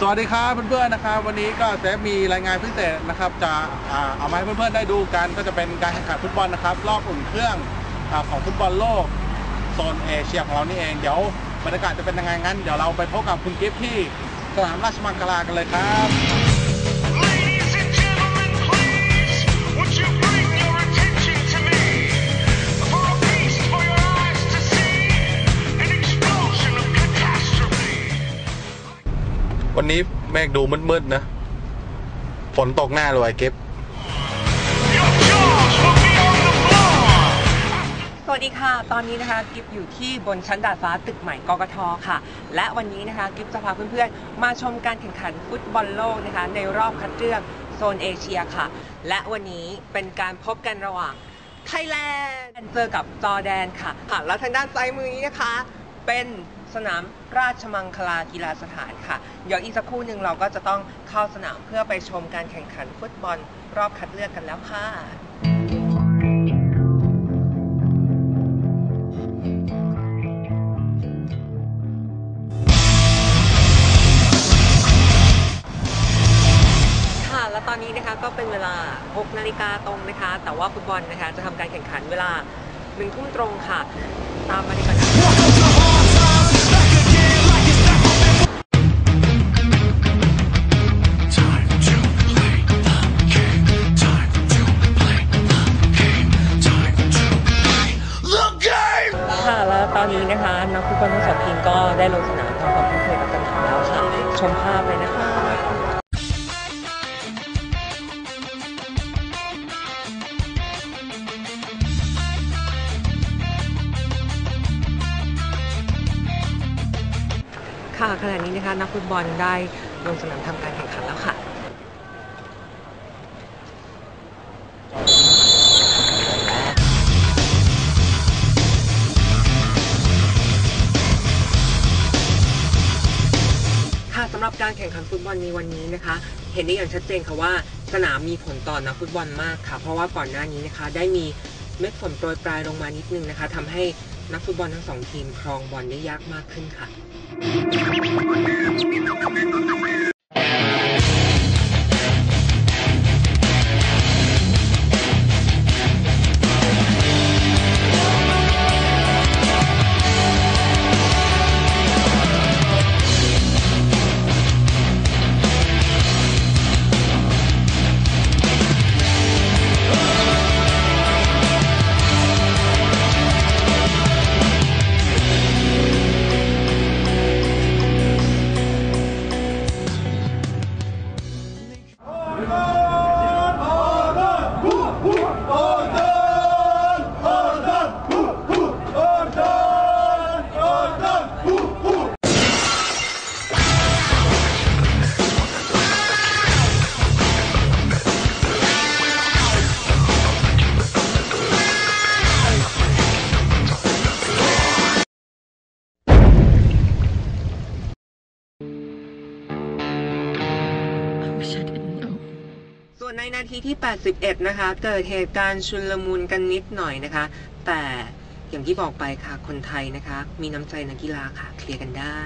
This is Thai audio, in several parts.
สวัสดีครับเพื่อนๆนะครับ วันนี้ก็จะมีรายงานพิเศษนะครับ จะเอามาให้เพื่อนๆได้ดูกัน ก็จะเป็นการแข่งขันฟุตบอลนะครับ รอบอุ่นเครื่องของฟุตบอลโลกโซนเอเชียของเรานี่เองเดี๋ยวบรรยากาศจะเป็นยังไงงั้น เดี๋ยวเราไปพบกับคุณกิฟที่สนามราชมังคลากันเลยครับ วันนี้เมฆดูมืดๆนะ ฝนตกแน่เลยเกิฟต์ Your jaws will be on the floor. สวัสดีค่ะ ตอนนี้นะคะกิฟอยู่ที่บนชั้นดาดฟ้าตึกใหม่กกทค่ะ และวันนี้นะคะกิฟจะพาเพื่อนๆ มาชมการแข่งขันฟุตบอลโลกนะคะ ในรอบคัดเลือกโซนเอเชียค่ะ และวันนี้เป็นการพบกันระหว่างไทยแลนด์เจอกับจอร์แดนค่ะค่ะ แล้วทางด้านซ้ายมือนี้นะคะ เป็น สนามราชมังคลากีฬาสถานค่ะ เดี๋ยวอีกสักครู่หนึ่งเราก็จะต้องเข้าสนามเพื่อไปชมการแข่งขันฟุตบอลรอบคัดเลือกกันแล้วค่ะค่ะและตอนนี้นะคะก็เป็นเวลา 6 นาฬิกาตรงนะคะ แต่ว่าฟุตบอลนะคะจะทำการแข่งขันเวลา1ทุ่มตรงค่ะ ตามมาดีกว่านะ ได้ลงสนามทำความคุ้นเคยกับสนามแล้วค่ะ ชมภาพเลยนะคะค่ะขณะนี้นะคะนักฟุตบอลได้ลงสนามทำการแข่งขันแล้วค่ะ การแข่งขันฟุตบอลในวันนี้นะคะ เห็นได้อย่างชัดเจนค่ะว่าสนามมีผลต่อนักฟุตบอลมากค่ะ เพราะว่าก่อนหน้านี้นะคะได้มีเม็ดฝนโปรยปลายลงมานิดนึงนะคะทำให้นักฟุตบอลทั้งสองทีมครองบอลได้ยากมากขึ้นค่ะ ส่ ในนาทีที่ 81 นะคะ เกิดเหตุการณ์ชุลมุนกันนิดหน่อยนะคะ แต่อย่างที่บอกไปค่ะ คนไทยนะคะ มีน้ำใจนักกีฬาค่ะ เคลียร์กันได้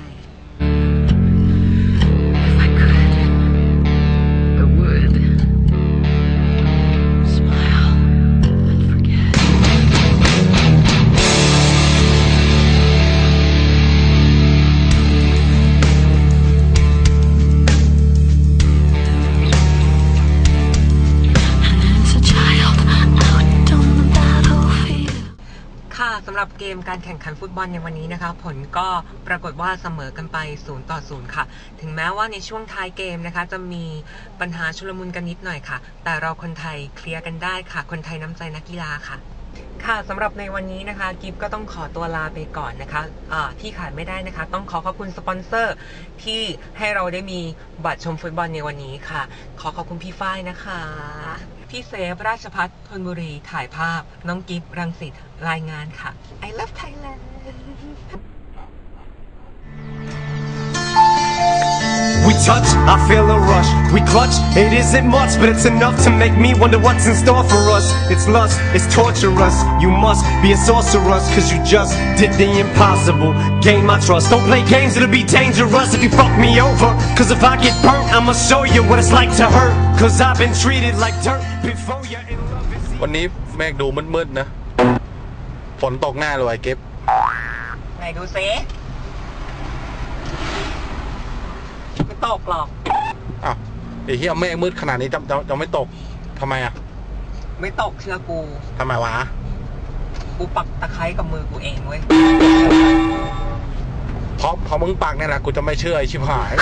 สำหรับเกมการแข่งขันฟุตบอลในวันนี้นะคะ ผลก็ปรากฏว่าเสมอกันไป 0 ต่อ 0 ค่ะ ถึงแม้ว่าในช่วงท้ายเกมนะคะ จะมีปัญหาชุลมุนกันนิดหน่อยค่ะ แต่เราคนไทยเคลียร์กันได้ค่ะ คนไทยน้ำใจนักกีฬาค่ะ ค่ะสำหรับในวันนี้นะคะ กิฟก็ต้องขอตัวลาไปก่อนนะคะะที่ขาดไม่ได้นะคะ ต้องขอขอบคุณสปอนเซอร์ที่ให้เราได้มีบัตรชมฟุตบอลในวันนี้ค่ะ ขอขอบคุณพี่ฝ้ายนะคะ พี่เซฟราชพัฒน์ธนบุรีถ่ายภาพ น้องกิฟรังสิตรายงานค่ะ I love Thailand touch, I feel a rush. We clutch, it isn't much, but it's enough to make me wonder what's in store for us. It's lust, it's torturous. You must be a sorceress, cause you just did the impossible. Gain my trust. Don't play games, it'll be dangerous if you fuck me over. Cause if I get burnt, I'ma show you what it's like to hurt. Cause I've been treated like dirt before you're in love. It's วันนี้เมฆดูมืดๆนะ ฝนตกแน่เลยไอ้เก็บ ไหนดูซิไม่ ตกหรอก อ้าวไอ้เหี้ยเมฆมืดขนาดนี้จะจะจะไม่ตกทำไมอะไม่ตกเชื่อกู ทำไมวะกูปักตะไคร้กับมือกูเองเว้ย เพราะเพราะมึงปากเนี่ยแหละกูจะไม่เชื่อไอ้ชิบหาย